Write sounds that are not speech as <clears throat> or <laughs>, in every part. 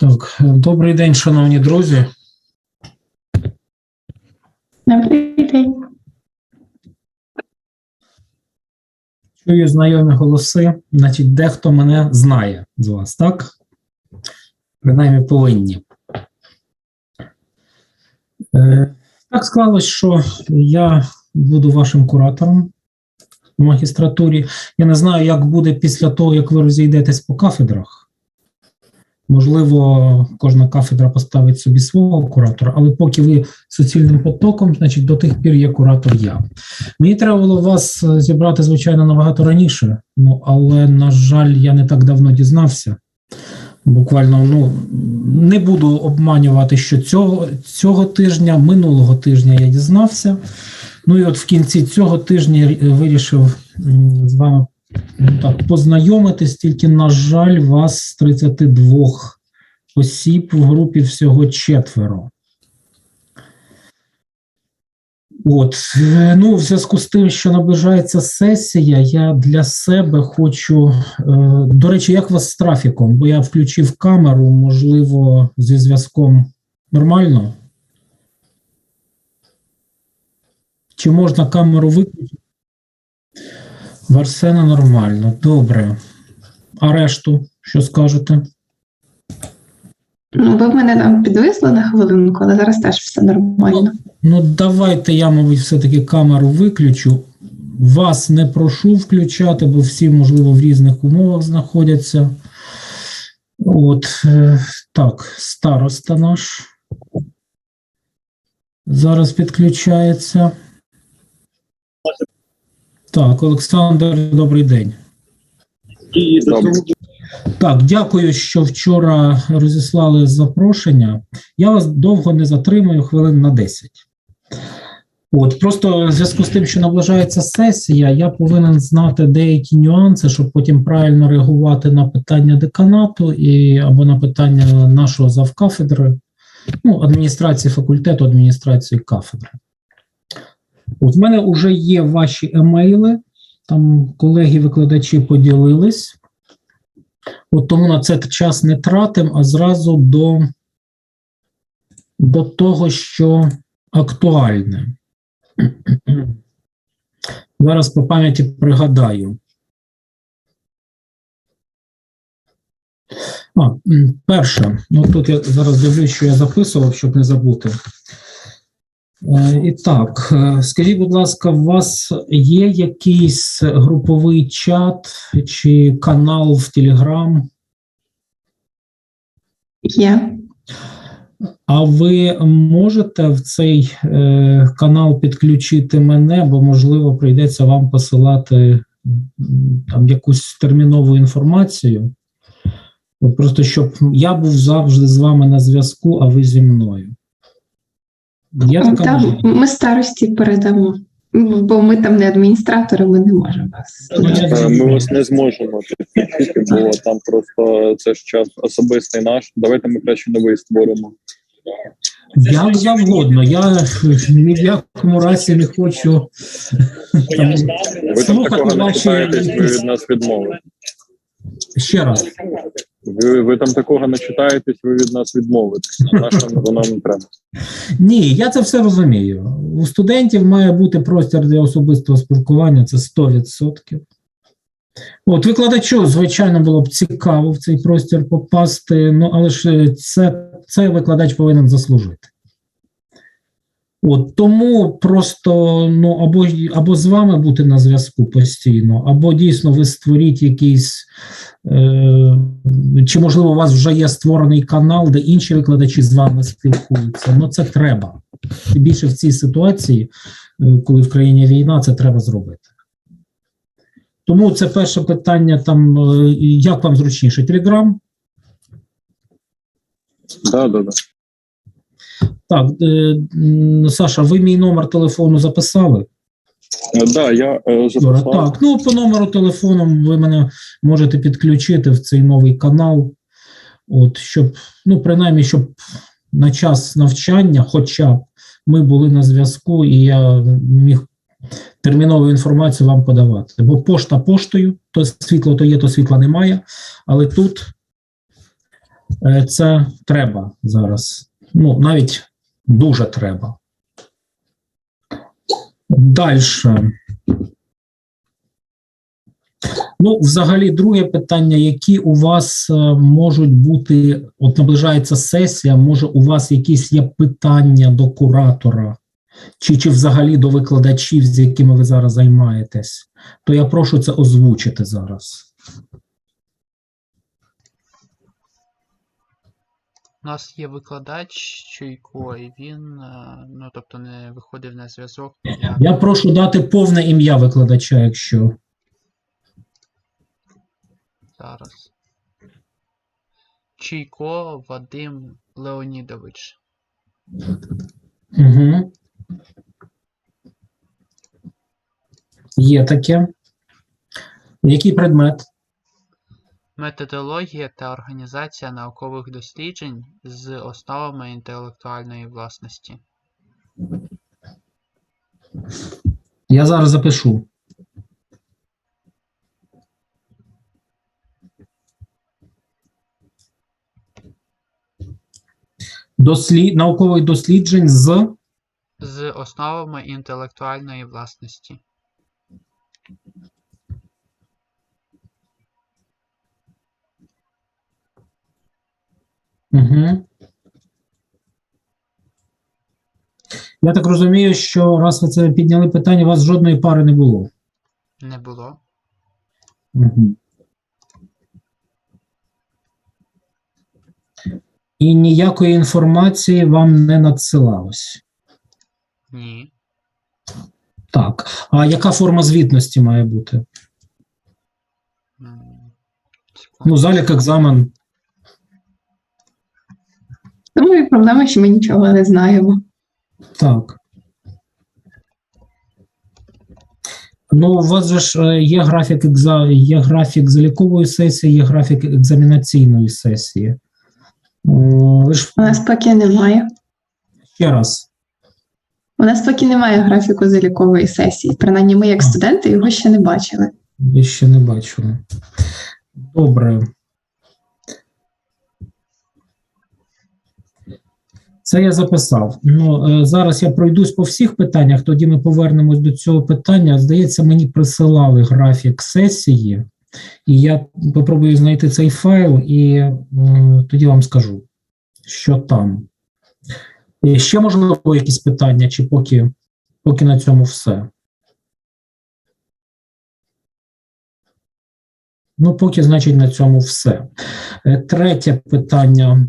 Так, добрий день, шановні друзі. Добрий день. Чую знайомі голоси. Значить, дехто мене знає з вас, так? Принаймні повинні. Е, так склалось, що я буду вашим куратором в магістратурі. Я не знаю, як буде після того, як ви розійдетесь по кафедрах. Можливо, кожна кафедра поставить собі свого куратора, але поки ви суцільним потоком, значить до тих пір є куратор я. Мені треба було вас е, зібрати, звичайно, набагато раніше, ну але, на жаль, я не так давно дізнався. Буквально ну не буду обманювати, що цього, цього тижня, минулого тижня я дізнався. Ну і от в кінці цього тижня вирішив з вами так, познайомитись, тільки, на жаль, вас з 32 осіб в групі всього четверо. От, ну, в зв'язку з тим, що наближається сесія, я для себе хочу. Е, до речі, як вас з трафіком? Бо я включив камеру, можливо, зі зв'язком нормально? Чи можна камеру виключити? В Арсена нормально. Добре. А решту, що скажете? Ну, ви в мене там підвисли на хвилинку, але зараз теж все нормально. Ну, давайте я, мабуть, все-таки камеру виключу. Вас не прошу включати, бо всі, можливо, в різних умовах знаходяться. От е, так, староста наш. Зараз підключається. Так, Олександр, добрий день. Так, дякую, що вчора розіслали запрошення. Я вас довго не затримую, хвилин на 10. От, просто в зв'язку з тим, що наближається сесія, я повинен знати деякі нюанси, щоб потім правильно реагувати на питання деканату і або на питання нашого завкафедри, ну, адміністрації факультету, адміністрації кафедри. От в мене вже є ваші емейли, там колеги-викладачі поділились. От тому на це час не тратим, а зразу до, до того, що актуальне. <clears throat> Зараз по пам'яті пригадаю. А, перше, ну тут я зараз дивлюсь, що я записував, щоб не забути. Е, І так, е, скажіть, будь ласка, у вас є якийсь груповий чат чи канал в Телеграм? Є. А ви можете в цей е, канал підключити мене, бо можливо прийдеться вам посилати там якусь термінову інформацію. От просто щоб я був завжди з вами на зв'язку, а ви зі мною. Є така Там ми старості передамо, бо ми там не адміністратори, ми не можемо вас. Ну, Е, Ми вас не зможемо підключити, бо там просто це ж час особистий наш. Давайте ми краще новий створимо. Як завгодно. Я ні в якому разі не хочу там, Ви там слухати такого не ваші ви від нас відмовите. ще раз. Ви, ви там такого не читаєтесь, ви від нас відмовитесь. Воно не треба. Ні, я це все розумію. У студентів має бути простір для особистого спілкування, це 100%. От викладачу, звичайно, було б цікаво в цей простір попасти, ну але ж е, це, це викладач повинен заслужити. От тому просто ну або, або з вами бути на зв'язку постійно, або дійсно ви створіть якийсь, е, чи можливо у вас вже є створений канал, де інші викладачі з вами спілкуються. Ну це треба. І більше в цій ситуації, е, коли в країні війна, це треба зробити. Тому це перше питання: там е, як вам зручніше? Телеграм? Да, да, да. Так, е, м, Саша, ви мій номер телефону записали? Е, Да, я е, записав. так, ну по номеру телефону ви мене можете підключити в цей новий канал, от щоб, ну, принаймні, щоб на час навчання, хоча б ми були на зв'язку, і я міг термінову інформацію вам подавати. Бо пошта поштою, то світло то є, то світла немає. Але тут Е, Це треба зараз. Ну, навіть дуже треба. Далі. Ну, взагалі, друге питання: які у вас е, можуть бути, от наближається сесія, може, у вас якісь є питання до куратора, чи, чи взагалі до викладачів, з якими ви зараз займаєтесь, то я прошу це озвучити зараз. У нас є викладач Чуйко, і він, е, ну тобто, не виходив на зв'язок. ніяк. Я прошу дати повне ім'я викладача, якщо. Зараз. Чуйко Вадим Леонідович. Угу. Є таке. Який предмет? Методологія та організація наукових досліджень з основами інтелектуальної власності. Я зараз запишу. Дослід... Наукових досліджень з З основами інтелектуальної власності. Угу. Я так розумію, що раз ви це підняли питання, у вас жодної пари не було. Не було. Угу. І ніякої інформації вам не надсилалось. Ні. Так. А яка форма звітності має бути? Ну, залік екзамен. Тому і проблема, що ми нічого не знаємо. Так. Ну, у вас же ж е, є графік екза... є графік залікової сесії, є графік екзамінаційної сесії. Ви ж У нас поки немає. ще раз. У нас поки немає графіку залікової сесії. Принаймні, ми, як студенти, його ще не бачили. Ви ще не бачили. Добре. Це я записав. Ну, е, зараз я пройдусь по всіх питаннях, тоді ми повернемось до цього питання. Здається, мені присилали графік сесії, і я попробую знайти цей файл і тоді вам скажу, що там. І ще можливо якісь питання, чи поки, поки на цьому все. Ну, поки, значить, на цьому все. Е, Третє питання.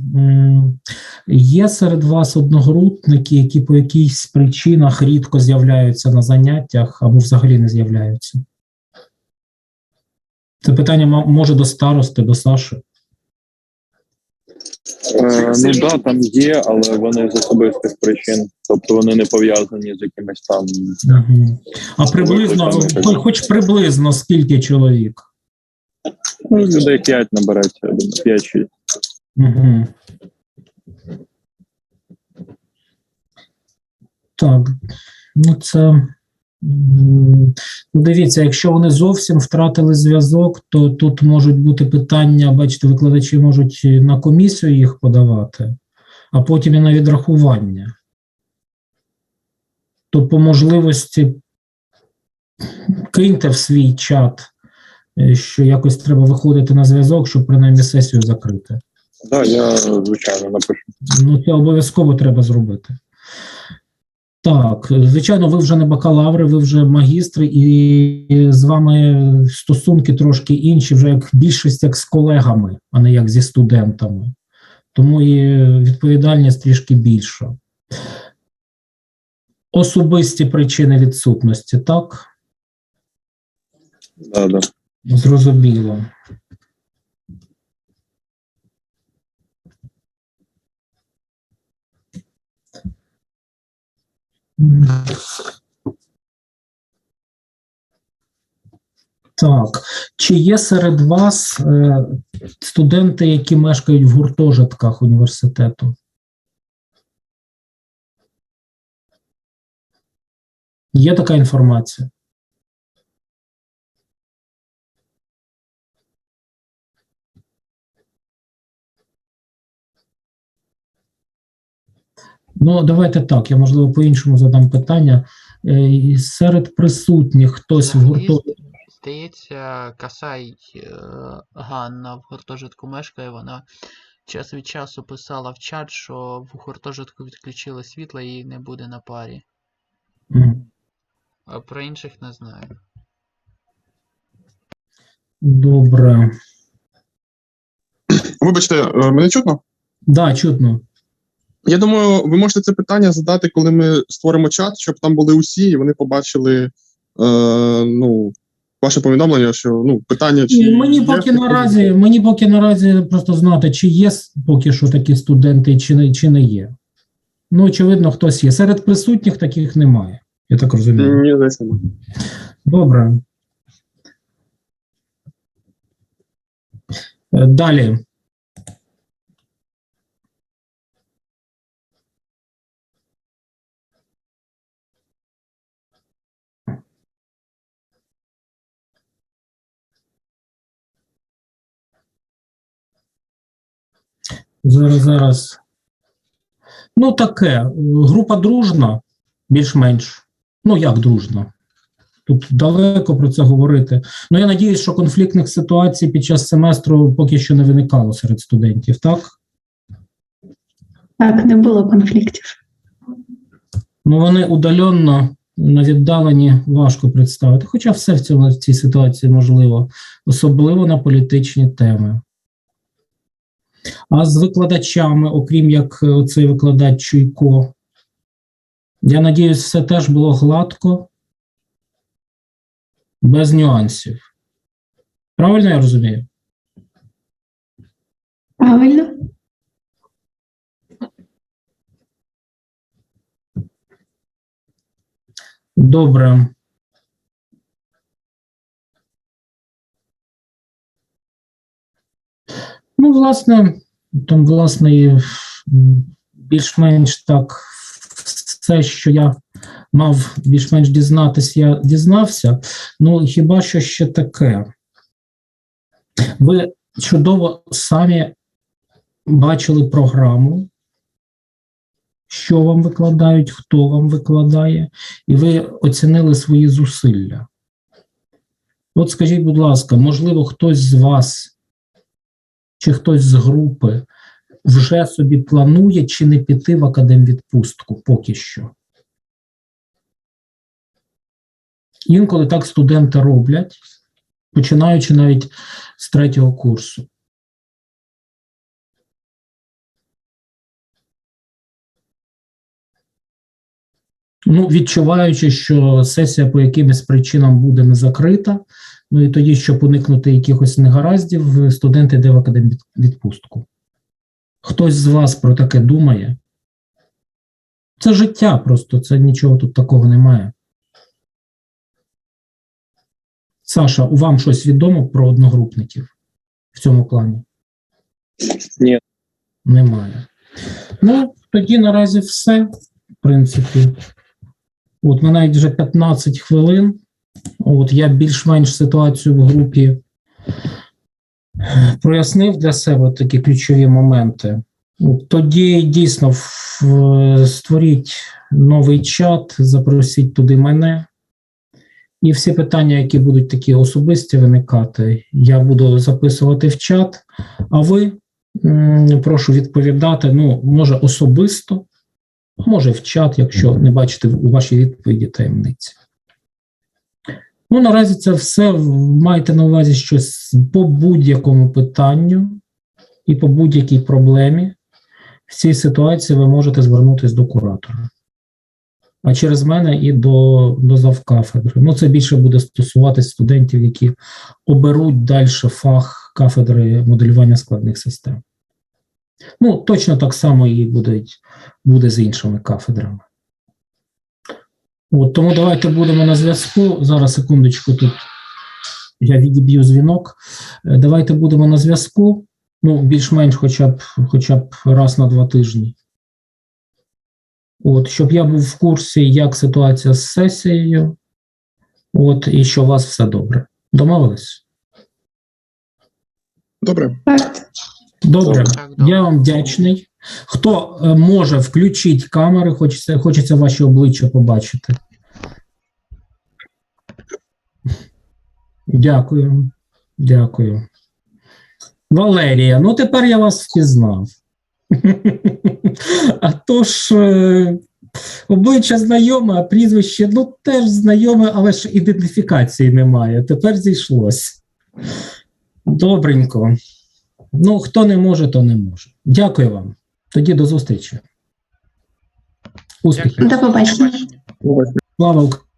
Є серед вас одногрупники, які по якихось причинах рідко з'являються на заняттях або взагалі не з'являються? Це питання може до старости, до Саші. Е, ну да, там є, але вони з особистих причин. Тобто вони не пов'язані з якимись там. Угу. А приблизно, хоч приблизно скільки чоловік? Ну, людей 5 набереться, я думаю, 5-6. Угу. Так, ну це. Ну, дивіться, якщо вони зовсім втратили зв'язок, то тут можуть бути питання, бачите, викладачі можуть на комісію їх подавати, а потім і на відрахування. То по можливості киньте в свій чат, що якось треба виходити на зв'язок, щоб принаймні сесію закрити. Да, я звичайно напишу. Ну, це обов'язково треба зробити. Так, звичайно, ви вже не бакалаври, ви вже магістри, і з вами стосунки трошки інші, вже як більшість як з колегами, а не як зі студентами. Тому і відповідальність трішки більша. Особисті причини відсутності, так? Да, да. Зрозуміло. Так, чи є серед вас е, студенти, які мешкають в гуртожитках університету? Є така інформація? Ну, давайте так, я можливо по-іншому задам питання. Е, Серед присутніх хтось в гуртожитку. Здається, Касай е, Ганна в гуртожитку мешкає, вона час від часу писала в чат, що в гуртожитку відключили світло і не буде на парі. Мгм. А про інших не знаю. Добре. Вибачте, е, мене чутно? Да, чутно. Я думаю, ви можете це питання задати, коли ми створимо чат, щоб там були усі, і вони побачили е, ну, ваше повідомлення, що ну, питання чи. Мені є поки наразі, мені поки наразі просто знати, чи є поки що такі студенти, чи не, чи не є. Ну, очевидно, хтось є. Серед присутніх таких немає. Я так розумію. Ні, нема. Добре. Е, Далі. Зараз, зараз. Ну, таке. Група дружна, більш-менш. Ну, як дружна? Тут далеко про це говорити. Ну, я надіюсь, що конфліктних ситуацій під час семестру поки що не виникало серед студентів, так? Так, не було конфліктів. Ну, вони удаленно на віддаленні важко представити. Хоча все в цьому в цій ситуації можливо, особливо на політичні теми. А з викладачами, окрім як е, оцей викладач Чуйко, я надіюсь, все теж було гладко, без нюансів. Правильно я розумію? Правильно? Добре. Власне, там, власне, більш-менш так все, що я мав більш-менш дізнатись, я дізнався. Ну, хіба що ще таке? Ви чудово самі бачили програму, що вам викладають, хто вам викладає і ви оцінили свої зусилля. От скажіть, будь ласка, можливо, хтось з вас чи хтось з групи вже собі планує чи не піти в академвідпустку поки що? Інколи так студенти роблять, починаючи навіть з третього курсу. Ну, відчуваючи, що сесія по якимось причинам буде не закрита, ну і тоді, щоб уникнути якихось негараздів, студент йде в академвідпустку. Хтось з вас про таке думає? Це життя просто, це нічого тут такого немає. Саша, у вам щось відомо про одногрупників в цьому плані? Ні. Немає. Ну, тоді наразі все, в принципі. От ми навіть вже 15 хвилин. От я більш-менш ситуацію в групі прояснив для себе такі ключові моменти. Тоді дійсно створіть новий чат, запросіть туди мене. І всі питання, які будуть такі особисті виникати, я буду записувати в чат. А ви прошу відповідати, ну, може, особисто, а може в чат, якщо не бачите у вашій відповіді таємниці. Ну, наразі це все. Майте на увазі щось по будь-якому питанню і по будь-якій проблемі. В цій ситуації ви можете звернутися до куратора. А через мене і до, до завкафедри. Ну, це більше буде стосуватись студентів, які оберуть далі фах кафедри моделювання складних систем. Ну, точно так само і буде, буде з іншими кафедрами. От, тому давайте будемо на зв'язку. Зараз секундочку тут я відіб'ю дзвінок. Е, Давайте будемо на зв'язку. Ну, більш-менш хоча б, хоча б раз на два тижні. От, щоб я був в курсі, як ситуація з сесією. От, і що у вас все добре. Домовились? Добре. Добре. Я вам вдячний. Хто е, може включити камери, хочеться, хочеться ваші обличчя побачити. Дякую. Дякую. Валерія, ну тепер я вас впізнав. <laughs> А то ж е, обличчя знайоме, а прізвище ну теж знайоме, але ж ідентифікації немає. Тепер зійшлось. Добренько. Ну, хто не може, то не може. Дякую вам. Тоді до зустрічі. Успіхів. До побачення. Слава Україні!